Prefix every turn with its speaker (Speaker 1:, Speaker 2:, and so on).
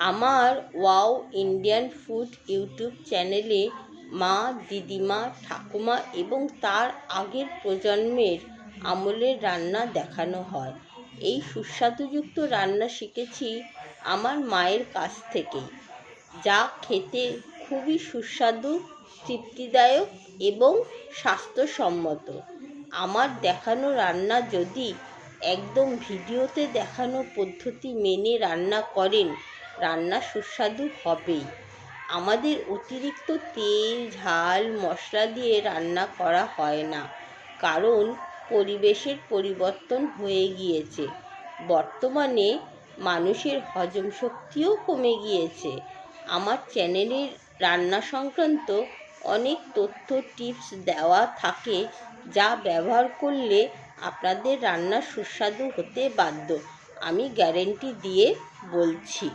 Speaker 1: আমার wow Indian food YouTube চ্যানেলে মা, দিদিমা, ঠাকুমা এবং তার আগের প্রজন্মের আমলের রান্না দেখানো হয়। এই সুস্বাদুযুক্ত রান্না শিখেছি আমার মায়ের কাছ থেকেই যা খেতে খুবই সুস্বাদু, তৃপ্তিদায়ক এবং স্বাস্থ্যসম্মত। আমার দেখানো রান্না যদি একদম ভিডিওতে দেখানো পদ্ধতি মেনে রান্না করেন রান্না সুস্বাদু হবেই। আমাদের অতিরিক্ত তেল, ঝাল, মশলা দিয়ে রান্না করা হয় না, কারণ পরিবেশের পরিবর্তন হয়ে গিয়েছে। বর্তমানে মানুষের হজম শক্তিও কমে গিয়েছে। আমার চ্যানেলের রান্না সংক্রান্ত অনেক তথ্য, টিপস দেওয়া থাকে যা ব্যবহার করলে আপনাদের রান্না সুস্বাদু হতে বাধ্য, আমি গ্যারেন্টি দিয়ে বলছি।